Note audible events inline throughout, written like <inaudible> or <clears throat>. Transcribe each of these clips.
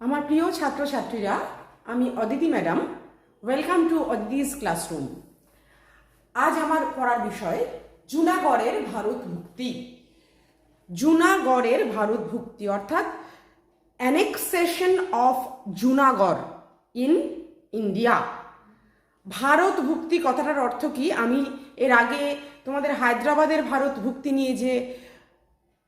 আমার প্রিয় ছাত্রছাত্রীরা, আমি Aditi madam. Welcome to Aditi's classroom আজ আমার পড়ার বিষয়, জুনাগড়ের ভারত ভুক্তি জুনাগড়ের ভারত ভুক্তি অর্থাৎ annexation of Junagadh in India Bharat ভুক্তি কথাটার অর্থ কি? আমি এর আগে তোমাদের হায়দ্রাবাদের ভারত ভুক্তি নিয়ে যে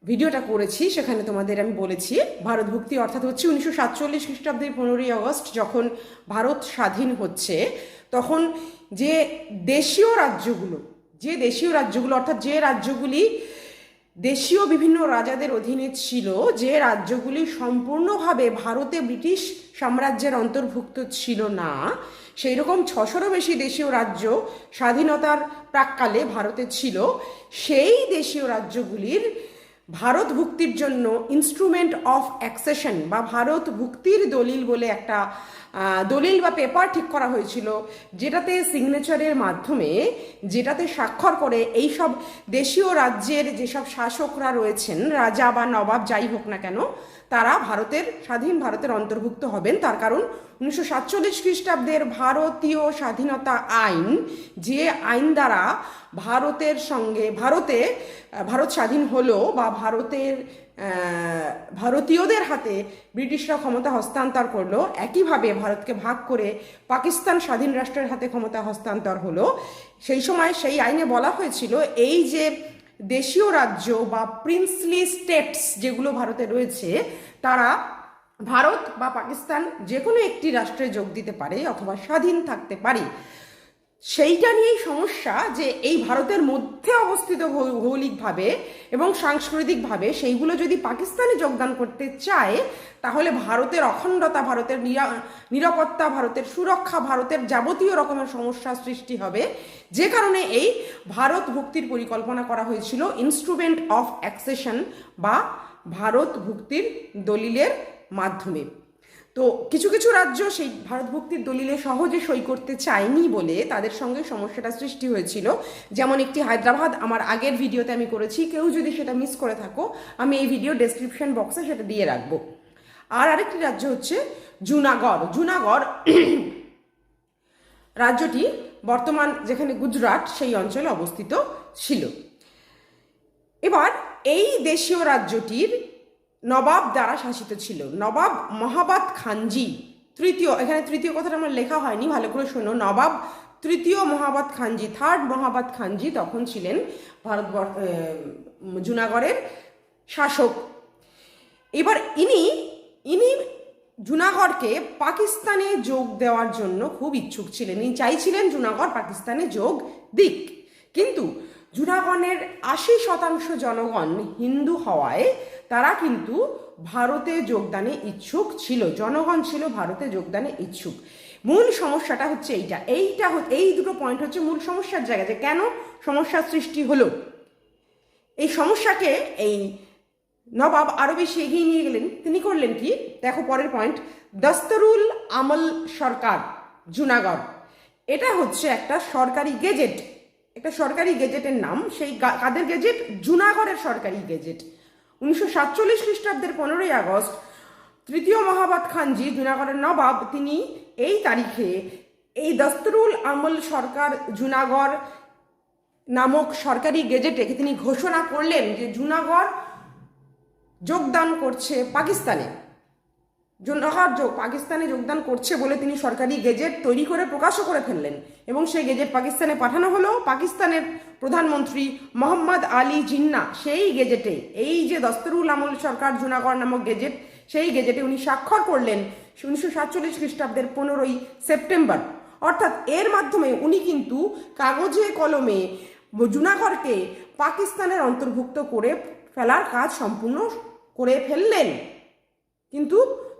ভিডিওটা করেছি, সেখানে তোমাদের আমি বলেছি, ভারত ভুক্তি অর্থাৎ হচ্ছে উনিশশো সাতচল্লিশ খ্রিস্টাব্দের পনেরোই আগস্ট যখন ভারত স্বাধীন হচ্ছে, তখন যে দেশীয় রাজ্যগুলো, যে দেশীয় রাজ্যগুলো অর্থাৎ যে রাজ্যগুলি দেশীয় বিভিন্ন রাজাদের অধীনে ছিল, যে রাজ্যগুলি সম্পূর্ণভাবে ভারতে ব্রিটিশ সাম্রাজ্যের অন্তর্ভুক্ত ছিল না সেই রকম ছশোরও বেশি দেশীয় রাজ্য স্বাধীনতার প্রাককালে ভারতে ছিল, সেই দেশীয় রাজ্যগুলির ভারত ভুক্তির জন্য ইনস্ট্রুমেন্ট অফ অ্যাক্সেশন বা ভারত ভুক্তির দলিল বলে একটা দলিল বা পেপার ঠিক করা হয়েছিল, যেটাতে সিগনেচারের মাধ্যমে, যেটাতে স্বাক্ষর করে এই সব দেশীয় রাজ্যের যেসব শাসকরা রয়েছেন, রাজা বা নবাব যাই হোক না কেন তারা ভারতের, স্বাধীন ভারতের অন্তর্ভুক্ত হবেন। তার কারণ উনিশশো সাতচল্লিশ খ্রিস্টাব্দের ভারতীয় স্বাধীনতা আইন, যে আইন দ্বারা ভারতের সঙ্গে, ভারতে ভারত স্বাধীন হলো বা ভারতের ভারতীয়দের হাতে ব্রিটিশরা ক্ষমতা হস্তান্তর করল, একইভাবে ভারতকে ভাগ করে পাকিস্তান স্বাধীন রাষ্ট্রের হাতে ক্ষমতা হস্তান্তর হলো। সেই সময় সেই আইনে বলা হয়েছিল, এই যে দেশীয় রাজ্য বা প্রিন্সলি স্টেটস যেগুলো ভারতে রয়েছে, তারা ভারত বা পাকিস্তান যে কোনো একটি রাষ্ট্রে যোগ দিতে পারে অথবা স্বাধীন থাকতে পারে। সেইটা নিয়েই সমস্যা যে এই ভারতের মধ্যে অবস্থিত ভৌগোলিকভাবে এবং সাংস্কৃতিকভাবে সেইগুলো যদি পাকিস্তানে যোগদান করতে চায়, তাহলে ভারতের অখণ্ডতা, ভারতের নিরা- নিরাপত্তা, ভারতের সুরক্ষা, ভারতের যাবতীয় রকমের সমস্যা সৃষ্টি হবে। যে কারণে এই ভারত ভুক্তির পরিকল্পনা করা হয়েছিল ইনস্ট্রুমেন্ট অফ অ্যাক্সেশন বা ভারত ভুক্তির দলিলের মাধ্যমে। তো কিছু কিছু রাজ্য সেই ভারত ভুক্তির দলিলে সহজে সই করতে চায়নি বলে তাদের সঙ্গে সমস্যাটা সৃষ্টি হয়েছিল। যেমন একটি হায়দ্রাবাদ, আমার আগের ভিডিওতে আমি করেছি, কেউ যদি সেটা মিস করে থাকো, আমি এই ভিডিও ডেসক্রিপশন বক্সে সেটা দিয়ে রাখব। আর আরেকটি রাজ্য হচ্ছে জুনাগড়। জুনাগড় <clears throat> রাজ্যটি বর্তমান যেখানে গুজরাট, সেই অঞ্চলে অবস্থিত ছিল। এবার এই দেশীয় রাজ্যটির নবাব দ্বারা শাসিত ছিল। নবাব মহাবাদ খানজি, তৃতীয়, এখানে তৃতীয় কথাটা আমার লেখা হয়নি, ভালো করে শোনো। নবাব তৃতীয় মহাবাদ খানজি থার্ড মহাবাদ খানজি তখন ছিলেন ভারতবর্ষ জুনাগড়ের শাসক। এবার ইনি ইনি জুনাগড়কে পাকিস্তানে যোগ দেওয়ার জন্য খুব ইচ্ছুক ছিলেন। ইনি চাইছিলেন জুনাগড় পাকিস্তানে যোগ দিক। কিন্তু জুনাগড়ের আশি শতাংশ জনগণ হিন্দু হওয়ায় তারা কিন্তু ভারতে যোগদানে ইচ্ছুক ছিল, জনগণ ছিল ভারতে যোগদানে ইচ্ছুক। মূল সমস্যাটা হচ্ছে এইটা এইটা এই দুটো পয়েন্ট হচ্ছে মূল সমস্যার জায়গা যে কেন সমস্যার সৃষ্টি হলো। এই সমস্যাকে এই নবাব আরও বেশি এগিয়ে নিয়ে গেলেন। তিনি করলেন কি? দেখো পরের পয়েন্ট দস্তরুল আমল সরকার, জুনাগড়। এটা হচ্ছে একটা সরকারি গেজেট। একটা সরকারি গেজেটের নাম, সেই কাদের গেজেট? জুনাগড়ের সরকারি গেজেট। উনিশশো সাতচল্লিশ খ্রিস্টাব্দের পনেরোই আগস্ট তৃতীয় মহাবাদ খানজি জুনাগড়ের নবাব, তিনি এই তারিখে এই দস্তরুল আমল সরকার জুনাগড় নামক সরকারি গেজেটে তিনি ঘোষণা করলেন যে জুনাগড় যোগদান করছে পাকিস্তানে। যোগ পাকিস্তানে যোগদান করছে বলে তিনি সরকারি গেজেট তৈরি করে প্রকাশও করে ফেললেন। এবং সেই গেজেট পাকিস্তানে পাঠানো হলো। পাকিস্তানের প্রধানমন্ত্রী মোহাম্মদ আলী জিন্না সেই গেজেটে, এই যে দস্তরুল আমল সরকার জুনাগড় নামক গেজেট, সেই গেজেটে উনি স্বাক্ষর করলেন উনিশশো সাতচল্লিশ খ্রিস্টাব্দের পনেরোই সেপ্টেম্বর। অর্থাৎ এর মাধ্যমে উনি কিন্তু কাগজে, কলমে জুনাগড়কে পাকিস্তানের অন্তর্ভুক্ত করে ফেলার কাজ সম্পূর্ণ করে ফেললেন। কিন্তু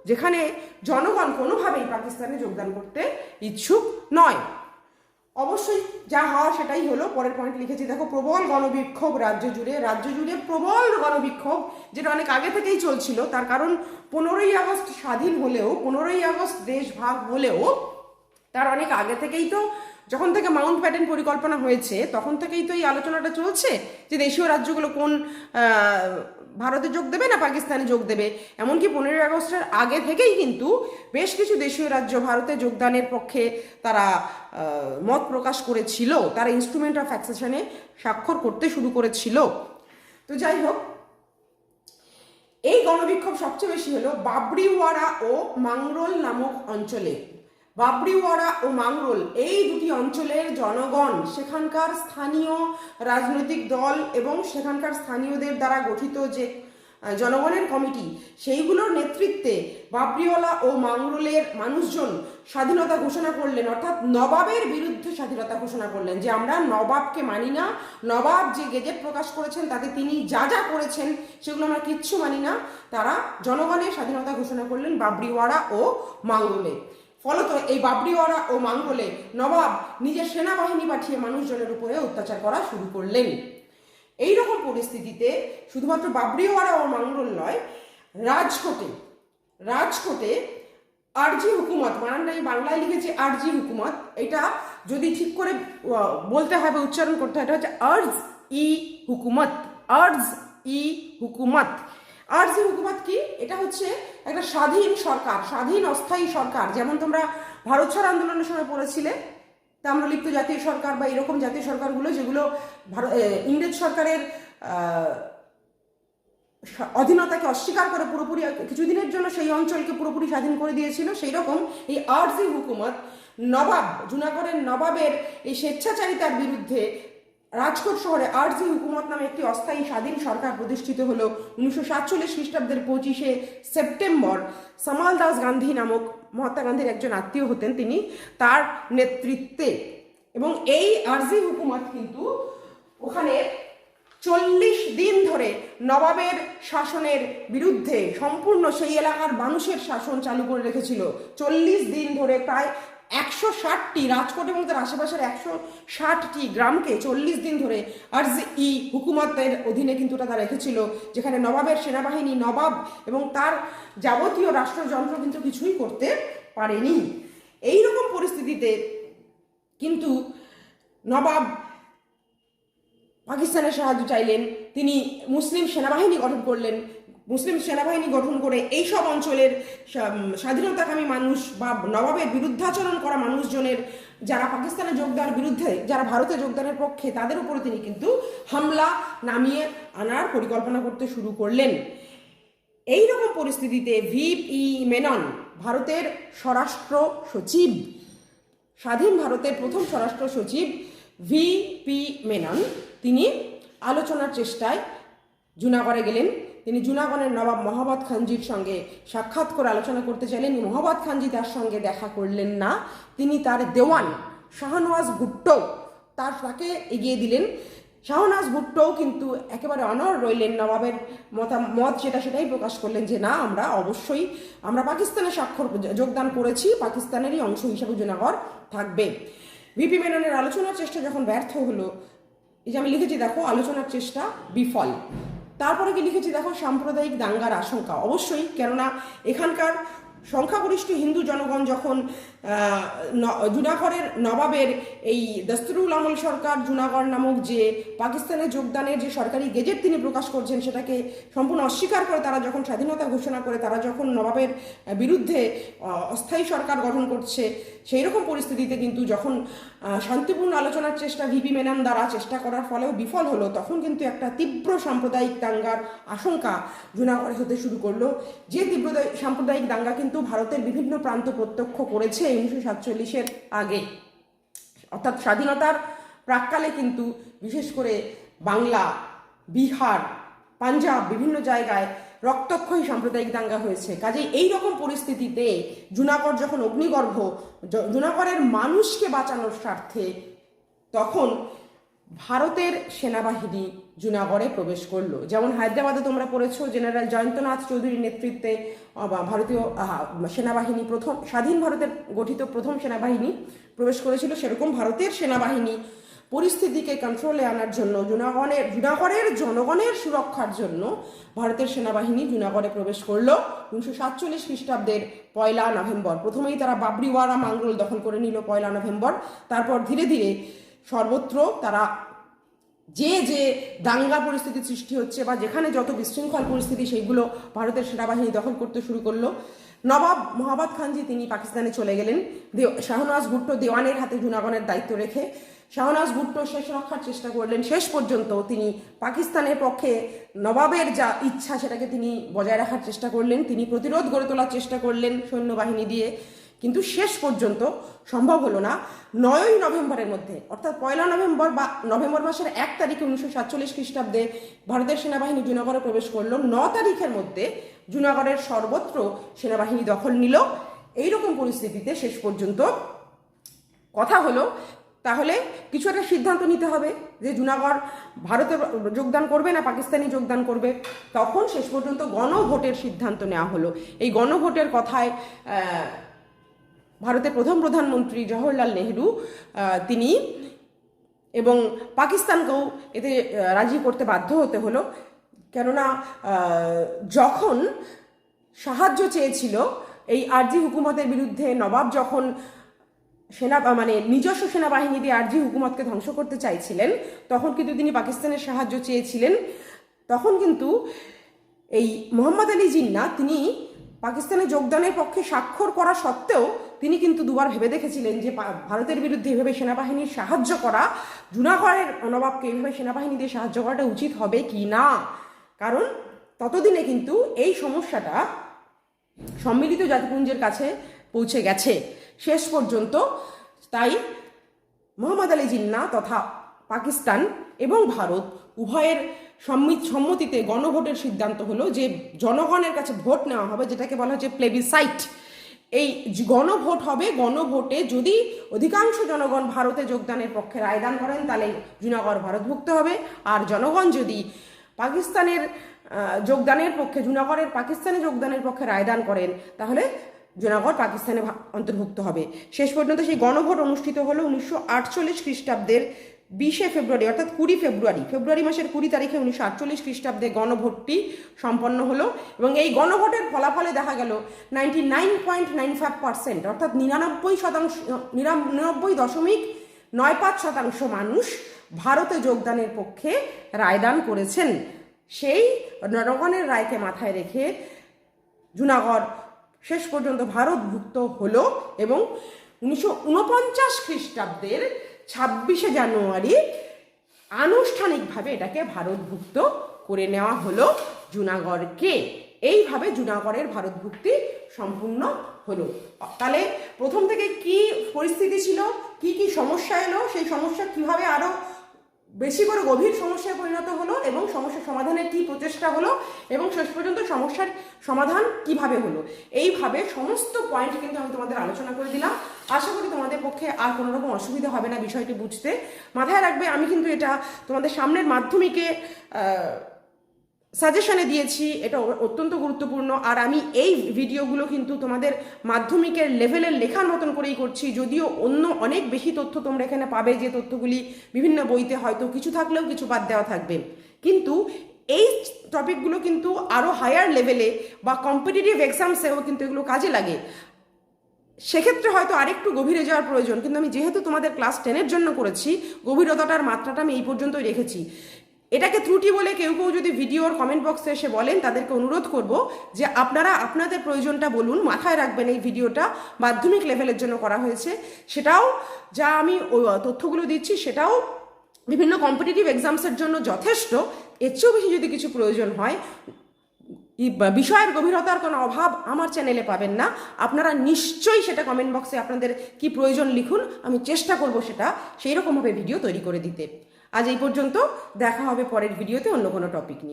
যেখানে জনগণ কোনোভাবেই পাকিস্তানে যোগদান করতে ইচ্ছুক নয়। অবশ্যই যা হওয়া সেটাই হলো, পরের পয়েন্ট লিখেছি, দেখো, প্রবল গণবিক্ষোভ রাজ্য জুড়ে রাজ্য জুড়ে প্রবল গণবিক্ষোভ, যেটা অনেক আগে থেকেই চলছিল, তার কারণ পনেরোই আগস্ট স্বাধীন হলেও, পনেরোই আগস্ট দেশ ভাগ হলেও, তার অনেক আগে থেকেই তো, যখন থেকে মাউন্ট প্যাটেন পরিকল্পনা হয়েছে, তখন থেকেই তো এই আলোচনাটা চলছে যে দেশীয় রাজ্যগুলো কোন ভারতে যোগ দেবে না পাকিস্তানে যোগ দেবে? এমনকি পনেরোই আগস্টের আগে থেকেই কিন্তু বেশ কিছু দেশীয় রাজ্য ভারতে যোগদানের পক্ষে তারা মত প্রকাশ করেছিল। তারা ইনস্ট্রুমেন্ট অফ অ্যাক্সেশনে স্বাক্ষর করতে শুরু করেছিল। তো যাই হোক, এই গণবিক্ষোভ সবচেয়ে বেশি হলো বাবরিওয়াড়া ও মাংরোল নামক অঞ্চলে। বাবরিওয়াড়া ও মাংরোল এই দুটি অঞ্চলের জনগণ সেখানকার স্থানীয় রাজনৈতিক দল এবং সেখানকার স্থানীয়দের দ্বারা গঠিত যে জনগণের কমিটি, সেইগুলোর নেতৃত্বে বাবরিওয়ালা ও মাংরোলের মানুষজন স্বাধীনতা ঘোষণা করলেন, অর্থাৎ নবাবের বিরুদ্ধে স্বাধীনতা ঘোষণা করলেন, যে আমরা নবাবকে মানি না, নবাব যে গেজেট প্রকাশ করেছেন, তাতে তিনি যা যা করেছেন, সেগুলো আমরা কিচ্ছু মানি না, তারা জনগণের স্বাধীনতা ঘোষণা করলেন বাবরিওয়াড়া ও মাঙ্গলে ফলত এই বাবরিওয়াড়া ও মাঙ্গলে নবাব নিজের সেনাবাহিনী পাঠিয়ে মানুষজনের উপরে অত্যাচার করা শুরু করলেন। এই রকম পরিস্থিতিতে শুধুমাত্র বাবরিওয়াড়া ও মাঙ্গল নয়, রাজকোটে রাজকোটে আরজি হুকুমত আমি বাংলায় লিখেছে আরজি হুকুমত, এটা যদি ঠিক করে বলতে হবে, উচ্চারণ করতে হয় এটা হচ্ছে আর্জ ই হুকুমত, আর্জ ই হুকুমত। আর্জি হুকুমত কি? এটা হচ্ছে একটা স্বাধীন সরকার, স্বাধীন অস্থায়ী সরকার। যেমন তোমরা ভারত ছাড় আন্দোলনের সময় পড়েছিলে তাম্রলিপ্ত জাতীয় সরকার বা এরকম জাতীয় সরকারগুলো যেগুলো ভারত ইংরেজ সরকারের অধীনতাকে অস্বীকার করে পুরোপুরি, কিছুদিনের জন্য সেই অঞ্চলকে পুরোপুরি স্বাধীন করে দিয়েছিল সেই রকম এই আরজি হুকুমত নবাব, জুনাগড়ের নবাবের এই স্বেচ্ছাচারিতার বিরুদ্ধে রাজকোট শহরে আরজি হুকুমত নামে একটি অস্থায়ী স্বাধীন সরকার প্রতিষ্ঠিত হলো উনিশশো সাতচল্লিশ খ্রিস্টাব্দের পঁচিশে সেপ্টেম্বর। সামাল দাস গান্ধী নামক মহাত্মা গান্ধীর একজন আত্মীয় হতেন তিনি তার নেতৃত্বে। এবং এই আরজি হুকুমত কিন্তু ওখানে চল্লিশ দিন ধরে নবাবের শাসনের বিরুদ্ধে সম্পূর্ণ সেই এলাকার মানুষের শাসন চালু করে রেখেছিল। চল্লিশ দিন ধরে প্রায় একশো ষাটটি রাজকোট এবং তার আশেপাশের একশো ষাটটি গ্রামকে চল্লিশ দিন ধরে আরজ ই হুকুমতের অধীনে কিন্তু তারা রেখেছিল, যেখানে নবাবের সেনাবাহিনী, নবাব এবং তার যাবতীয় রাষ্ট্রযন্ত্র কিন্তু কিছুই করতে পারেনি। এই রকম পরিস্থিতিতে কিন্তু নবাব পাকিস্তানের সাহায্য চাইলেন, তিনি মুসলিম সেনাবাহিনী গঠন করলেন মুসলিম সেনাবাহিনী গঠন করে এই সব অঞ্চলের স্বাধীনতাকামী মানুষ বা নবাবের বিরুদ্ধাচরণ করা মানুষজনের যারা পাকিস্তানে যোগদানের বিরুদ্ধে, যারা ভারতে যোগদানের পক্ষে, তাদের উপরে তিনি কিন্তু হামলা নামিয়ে আনার পরিকল্পনা করতে শুরু করলেন। এই রকম পরিস্থিতিতে ভিপি মেনন, ভারতের স্বরাষ্ট্র সচিব, স্বাধীন ভারতের প্রথম স্বরাষ্ট্র সচিব ভি পি মেনন, তিনি আলোচনার চেষ্টায় জুনাগড়ে গেলেন। তিনি জুনাগড়ের নবাব মোহাম্মদ খানজির সঙ্গে সাক্ষাৎ করে আলোচনা করতে চাইলেন। মোহাম্মদ খানজি তার সঙ্গে দেখা করলেন না। তিনি তার দেওয়ান শাহনওয়াজ ভুট্টো তার তাকে এগিয়ে দিলেন। শাহনাজ ভুট্টোও কিন্তু একেবারে অনর রইলেন নবাবের মতামত যেটা সেটাই প্রকাশ করলেন যে, না, আমরা অবশ্যই, আমরা পাকিস্তানে স্বাক্ষর যোগদান করেছি, পাকিস্তানেরই অংশ হিসাবে জুনাগড় থাকবে। ভিপি মেননের আলোচনার চেষ্টা যখন ব্যর্থ হলো, এই যে আমি লিখেছি, দেখো, আলোচনার চেষ্টা বিফল। তারপরে কি লিখেছি দেখো, সাম্প্রদায়িক দাঙ্গার আশঙ্কা। অবশ্যই, কেননা এখানকার সংখ্যাগরিষ্ঠ হিন্দু জনগণ যখন জুনাগড়ের নবাবের এই দস্তরুল আমল সরকার, জুনাগড় নামক যে পাকিস্তানে যোগদানের যে সরকারি গেজেট তিনি প্রকাশ করছেন, সেটাকে সম্পূর্ণ অস্বীকার করে তারা যখন স্বাধীনতা ঘোষণা করে, তারা যখন নবাবের বিরুদ্ধে অস্থায়ী সরকার গঠন করছে সেই রকম পরিস্থিতিতে কিন্তু যখন শান্তিপূর্ণ আলোচনার চেষ্টা ভিপি মেনন দ্বারা চেষ্টা করার ফলেও বিফল হলো। তখন কিন্তু একটা তীব্র সাম্প্রদায়িক দাঙ্গার আশঙ্কা জুনাগড়ে হতে শুরু করল। যে তীব্র সাম্প্রদায়িক দাঙ্গা কিন্তু ভারতের বিভিন্ন প্রান্ত প্রত্যক্ষ করেছে উনিশশো সাতচল্লিশের আগে। অর্থাৎ স্বাধীনতার প্রাককালে কিন্তু বিশেষ করে বাংলা, বিহার, পাঞ্জাব বিভিন্ন জায়গায় রক্তক্ষয়ী সাম্প্রদায়িক দাঙ্গা হয়েছে। কাজেই এই রকম পরিস্থিতিতে জুনাগড় যখন অগ্নিগর্ভ জুনাগড়ের মানুষকে বাঁচানোর স্বার্থে তখন ভারতের সেনাবাহিনী জুনাগড়ে প্রবেশ করল। যেমন হায়দ্রাবাদে তোমরা পড়েছো, জেনারেল জয়ন্তনাথ চৌধুরীর নেতৃত্বে ভারতীয় সেনাবাহিনী প্রথম, স্বাধীন ভারতের গঠিত প্রথম সেনাবাহিনী প্রবেশ করেছিল, সেরকম ভারতের সেনাবাহিনী পরিস্থিতিকে কন্ট্রোলে আনার জন্য, জুনাগণের, জুনাগড়ের জনগণের সুরক্ষার জন্য ভারতের সেনাবাহিনী জুনাগড়ে প্রবেশ করল উনিশশো সাতচল্লিশ খ্রিস্টাব্দের পয়লা নভেম্বর। প্রথমেই তারা বাবরিওয়ারা মাঙ্গল দখল করে নিল পয়লা নভেম্বর। তারপর ধীরে ধীরে সর্বত্র তারা যে যে দাঙ্গা পরিস্থিতি সৃষ্টি হচ্ছে বা যেখানে যত বিশৃঙ্খল পরিস্থিতি, সেইগুলো ভারতের সেনাবাহিনী দখল করতে শুরু করল। নবাব মোহাম্মদ খানজি, তিনি পাকিস্তানে চলে গেলেন। শাহনওয়াজ ভুট্টো দেওয়ানের হাতে জুনাগণের দায়িত্ব রেখে শাহনওয়াজ ভুট্টো শেষ রক্ষার চেষ্টা করলেন। শেষ পর্যন্ত তিনি পাকিস্তানের পক্ষে নবাবের যা ইচ্ছা সেটাকে তিনি বজায় রাখার চেষ্টা করলেন, তিনি প্রতিরোধ গড়ে তোলার চেষ্টা করলেন সৈন্যবাহিনী দিয়ে। কিন্তু শেষ পর্যন্ত সম্ভব হলো না। নয়ই নভেম্বরের মধ্যে, অর্থাৎ পয়লা নভেম্বর বা নভেম্বর মাসের এক তারিখে উনিশশো সাতচল্লিশ খ্রিস্টাব্দে ভারতের সেনাবাহিনী জুনাগড়ে প্রবেশ করল। ন তারিখের মধ্যে জুনাগড়ের সর্বত্র সেনাবাহিনী দখল নিল। এইরকম পরিস্থিতিতে শেষ পর্যন্ত কথা হলো তাহলে কিছু একটা সিদ্ধান্ত নিতে হবে যে জুনাগড় ভারতে যোগদান করবে না পাকিস্তানি যোগদান করবে। তখন শেষ পর্যন্ত গণভোটের সিদ্ধান্ত নেওয়া হলো। এই গণভোটের কথায় ভারতের প্রথম প্রধানমন্ত্রী জওহরলাল নেহরু তিনি এবং পাকিস্তানকেও এতে রাজি করতে বাধ্য হতে হলো। কেননা যখন সাহায্য চেয়েছিল এই আরজি হুকুমতের বিরুদ্ধে, নবাব যখন সেনা মানে নিজস্ব সেনাবাহিনী দিয়ে আরজি হুকুমতকে ধ্বংস করতে চাইছিলেন, তখন কিন্তু তিনি পাকিস্তানের সাহায্য চেয়েছিলেন। তখন কিন্তু এই মোহাম্মদ আলী জিন্না, তিনি পাকিস্তানে যোগদানের পক্ষে স্বাক্ষর করা সত্ত্বেও তিনি কিন্তু দুবার ভেবে দেখেছিলেন যে ভারতের বিরুদ্ধে এভাবে সেনাবাহিনীর সাহায্য করা, জুনাগড়ের নবাবকে এভাবে সেনাবাহিনী দিয়ে সাহায্য করাটা উচিত হবে কি না? কারণ ততদিনে কিন্তু এই সমস্যাটা সম্মিলিত জাতিপুঞ্জের কাছে পৌঁছে গেছে। শেষ পর্যন্ত তাই মোহাম্মদ আলী জিন্না তথা পাকিস্তান এবং ভারত উভয়ের সম্মি- সম্মতিতে গণভোটের সিদ্ধান্ত হলো যে জনগণের কাছে ভোট নেওয়া হবে, যেটাকে বলা হচ্ছে প্লেবিসাইট এই গণভোট হবে, গণভোটে যদি অধিকাংশ জনগণ ভারতে যোগদানের পক্ষে রায়দান করেন, তাহলে জুনাগড় ভারতভুক্ত হবে। আর জনগণ যদি পাকিস্তানের যোগদানের পক্ষে, জুনাগড়ের, পাকিস্তানে যোগদানের পক্ষে রায়দান করেন, তাহলে জুনাগড় পাকিস্তানে অন্তর্ভুক্ত হবে। শেষ পর্যন্ত সেই গণভোট অনুষ্ঠিত হলো উনিশশো আটচল্লিশ খ্রিস্টাব্দের বিশে ফেব্রুয়ারি, অর্থাৎ কুড়ি ফেব্রুয়ারি। ফেব্রুয়ারি মাসের কুড়ি তারিখে উনিশশো আটচল্লিশ খ্রিস্টাব্দে গণভোটটি সম্পন্ন হলো এবং এই গণভোটের ফলাফলে দেখা গেল ninety nine point nine five percent, অর্থাৎ নিরানব্বই শতাংশ নিরানব্বই দশমিক নয় পাঁচ শতাংশ মানুষ ভারতে যোগদানের পক্ষে রায়দান করেছেন। সেই জনগণের রায়কে মাথায় রেখে জুনাগড় শেষ পর্যন্ত ভারতভুক্ত হলো এবং উনিশশো উনপঞ্চাশ খ্রিস্টাব্দের ছাব্বিশে জানুয়ারি আনুষ্ঠানিকভাবে এটাকে ভারতভুক্ত করে নেওয়া হলো জুনাগড়কে। এইভাবে জুনাগড়ের ভারতভুক্তি সম্পূর্ণ হলো। তাহলে প্রথম থেকে কি পরিস্থিতি ছিল? কি কি সমস্যা এলো? সেই সমস্যা কীভাবে আরও বেশি করে গভীর সমস্যায় পরিণত হলো এবং সমস্যা সমাধানের কী প্রচেষ্টা হলো এবং শেষ পর্যন্ত সমস্যার সমাধান কীভাবে হলো? এইভাবে সমস্ত পয়েন্ট কিন্তু আমি তোমাদের আলোচনা করে দিলাম। আশা করি তোমাদের পক্ষে আর কোনো রকম অসুবিধা হবে না বিষয়টি বুঝতে। মাথায় রাখবে, আমি কিন্তু এটা তোমাদের সামনের মাধ্যমিকে সাজেশনে দিয়েছি, এটা অত্যন্ত গুরুত্বপূর্ণ। আর আমি এই ভিডিওগুলো কিন্তু তোমাদের মাধ্যমিকের লেভেলের লেখার মতন করেই করছি। যদিও অন্য অনেক বেশি তথ্য তোমরা এখানে পাবে, যে তথ্যগুলি বিভিন্ন বইতে হয়তো কিছু থাকলেও কিছু বাদ দেওয়া থাকবে। কিন্তু এই টপিকগুলো কিন্তু আরও হায়ার লেভেলে বা কম্পিটিটিভ এক্সামসেও কিন্তু এগুলো কাজে লাগে। সেক্ষেত্রে হয়তো আরেকটু গভীরে যাওয়ার প্রয়োজন, কিন্তু আমি যেহেতু তোমাদের ক্লাস টেনের জন্য করেছি, গভীরতাটার মাত্রাটা আমি এই পর্যন্তই রেখেছি। এটাকে ত্রুটি বলে কেউ কেউ যদি ভিডিওর কমেন্ট বক্সে এসে বলেন, তাদেরকে অনুরোধ করব যে আপনারা আপনাদের প্রয়োজনটা বলুন, মাথায় রাখবেন এই ভিডিওটা মাধ্যমিক লেভেলের জন্য করা হয়েছে। সেটাও যা আমি তথ্যগুলো দিচ্ছি, সেটাও বিভিন্ন কম্পিটিটিভ এক্সামসের জন্য যথেষ্ট। এর চেয়েও বেশি যদি কিছু প্রয়োজন হয় বিষয়ের গভীরতার কোনো অভাব আমার চ্যানেলে পাবেন না। আপনারা নিশ্চয়ই সেটা কমেন্ট বক্সে আপনাদের কি প্রয়োজন লিখুন, আমি চেষ্টা করব সেটা সেই রকমভাবে ভিডিও তৈরি করে দিতে। আজ এই পর্যন্ত দেখা হবে পরের ভিডিওতে অন্য কোনো টপিক নিয়ে।